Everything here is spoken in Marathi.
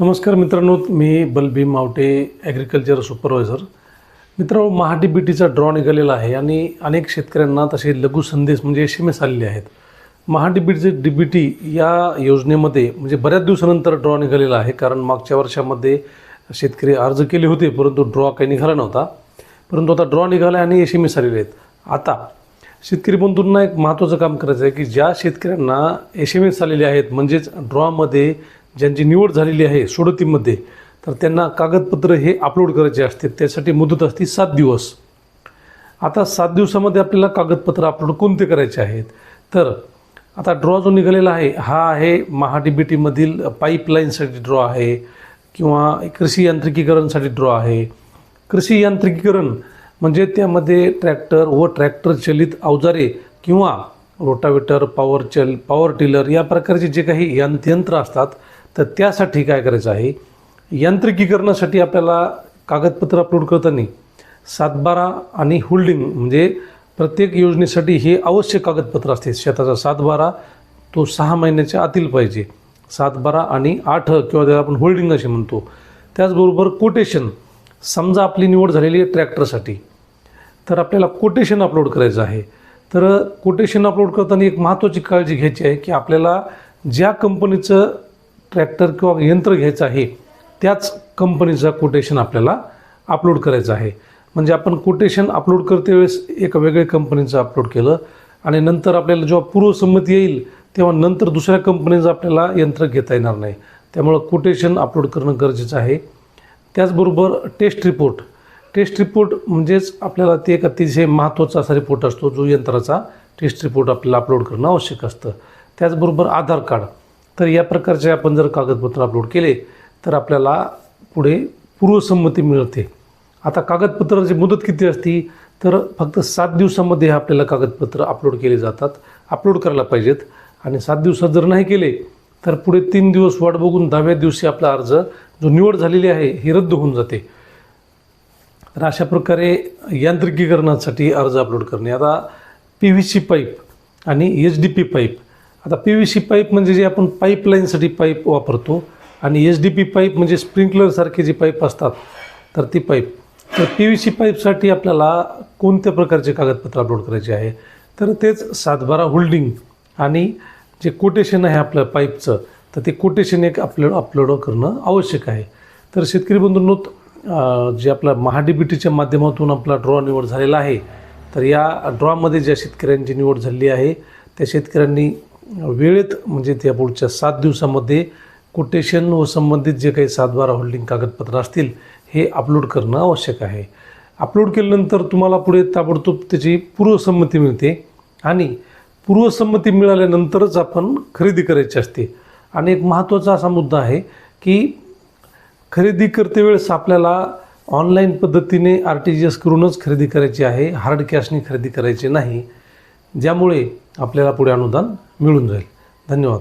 नमस्कार मित्रांनो मी बलभीम मावटे ॲग्रिकल्चर सुपरवायझर मित्रांनो महाडी बी टीचा ड्रॉ निघालेला आहे आणि अनेक शेतकऱ्यांना तसे लघु संदेश म्हणजे एस एम एस आलेले आहेत. महाडी बीटीचे डी बी टी या योजनेमध्ये म्हणजे बऱ्याच दिवसानंतर ड्रॉ निघालेला आहे कारण मागच्या वर्षामध्ये शेतकरी अर्ज केले होते परंतु ड्रॉ काही निघाला नव्हता. परंतु आता ड्रॉ निघाला आणि एस एम एस आलेले आहेत. आता शेतकरी बंधूंना एक महत्त्वाचं काम करायचं आहे की ज्या शेतकऱ्यांना एस एम एस आलेले आहेत म्हणजेच ड्रॉमध्ये ज्यांची निवड झालेली आहे सोडतीमध्ये तर त्यांना कागदपत्र हे अपलोड करायचे असते. त्यासाठी मुदत असते सात दिवस. आता सात दिवसामध्ये आपल्याला कागदपत्र अपलोड कोणते करायचे आहेत? तर आता ड्रॉ जो निघालेला आहे हा आहे महा पाईपलाईनसाठी ड्रॉ आहे किंवा कृषी यांत्रिकीकरणसाठी ड्रॉ आहे. कृषी यांत्रिकीकरण म्हणजे त्यामध्ये ट्रॅक्टर व ट्रॅक्टर चलित अवजारे किंवा रोटावेटर पॉवर चल पॉवर टिलर या प्रकारचे जे काही यंत्र यंत्र असतात तर त्यासाठी काय करायचं आहे? यांत्रिकीकरणासाठी आपल्याला कागदपत्र अपलोड करताना सातबारा आणि होल्डिंग म्हणजे प्रत्येक योजनेसाठी हे आवश्यक कागदपत्र असते. शेताचा सातबारा तो सहा महिन्याच्या आतील पाहिजे. सातबारा आणि आठ किंवा त्याला आपण होल्डिंग असे म्हणतो. त्याचबरोबर कोटेशन समजा आपली निवड झालेली आहे ट्रॅक्टरसाठी. तर आपल्याला कोटेशन अपलोड करायचं आहे. तर कोटेशन अपलोड करताना एक महत्त्वाची काळजी घ्यायची आहे की आपल्याला ज्या कंपनीचं ट्रॅक्टर किंवा यंत्र घ्यायचं आहे त्याच कंपनीचा कोटेशन आपल्याला अपलोड करायचं आहे. म्हणजे आपण कोटेशन अपलोड करते वेळेस एका वेगळ्या कंपनीचं अपलोड केलं आणि नंतर आपल्याला जेव्हा पूर्वसंमती येईल तेव्हा नंतर दुसऱ्या कंपनीचं आपल्याला यंत्र घेता येणार नाही. त्यामुळं कोटेशन अपलोड करणं गरजेचं आहे. त्याचबरोबर टेस्ट रिपोर्ट टेस्ट रिपोर्ट म्हणजेच आपल्याला ते एक अतिशय महत्त्वाचा असा रिपोर्ट असतो जो यंत्राचा टेस्ट रिपोर्ट आपल्याला अपलोड करणं आवश्यक असतं. त्याचबरोबर आधार कार्ड. तर या प्रकारचे आपण जर कागदपत्र अपलोड केले तर आपल्याला पुढे पूर्वसंमती मिळते. आता कागदपत्राची मुदत किती असती? तर फक्त सात दिवसामध्ये आपल्याला कागदपत्र अपलोड केले जातात अपलोड करायला पाहिजेत. आणि सात दिवसात जर नाही केले तर पुढे तीन दिवस वाट बघून दहाव्या दिवशी आपला अर्ज जो निवड झालेली आहे ही रद्द होऊन जाते. तर अशा प्रकारे यांत्रिकीकरणासाठी अर्ज अपलोड करणे. आता पी व्ही सी पाईप आणि एच डी पी पाईप आता पी व्ही सी पाईप म्हणजे जे आपण पाईपलाईनसाठी पाईप वापरतो आणि एच डी पी पाईप म्हणजे स्प्रिंकलरसारखे जे पाईप असतात तर ती पाईप तर पी व्ही सी पाईपसाठी आपल्याला कोणत्या प्रकारचे कागदपत्र अपलोड करायचे आहे? तर तेच सातबारा होल्डिंग आणि जे कोटेशन आहे आपलं पाईपचं तर ते कोटेशन एक अपलोड अपलोड करणं आवश्यक आहे. तर शेतकरी बंधूंनो जे आपला महाडीबीटीच्या माध्यमातून आपला ड्रॉ निवड झालेला आहे तर या ड्रॉमध्ये ज्या शेतकऱ्यांची निवड झालेली आहे त्या शेतकऱ्यांनी वेळेत म्हणजे त्या पुढच्या सात दिवसामध्ये कोटेशन व संबंधित जे काही सातबारा होल्डिंग कागदपत्र असतील हे अपलोड करणं आवश्यक आहे. अपलोड केल्यानंतर तुम्हाला पुढे ताबडतोब त्याची पूर्वसंमती मिळते आणि पूर्वसंमती मिळाल्यानंतरच आपण खरेदी करायची असते. आणि एक महत्त्वाचा असा मुद्दा आहे की खरेदी करते वेळेस आपल्याला ऑनलाईन पद्धतीने आर टी जी एस करूनच खरेदी करायची आहे. हार्ड कॅशनी खरेदी करायची नाही. ज्यामुळे आपल्याला पुढे अनुदान मिळून जाईल. धन्यवाद.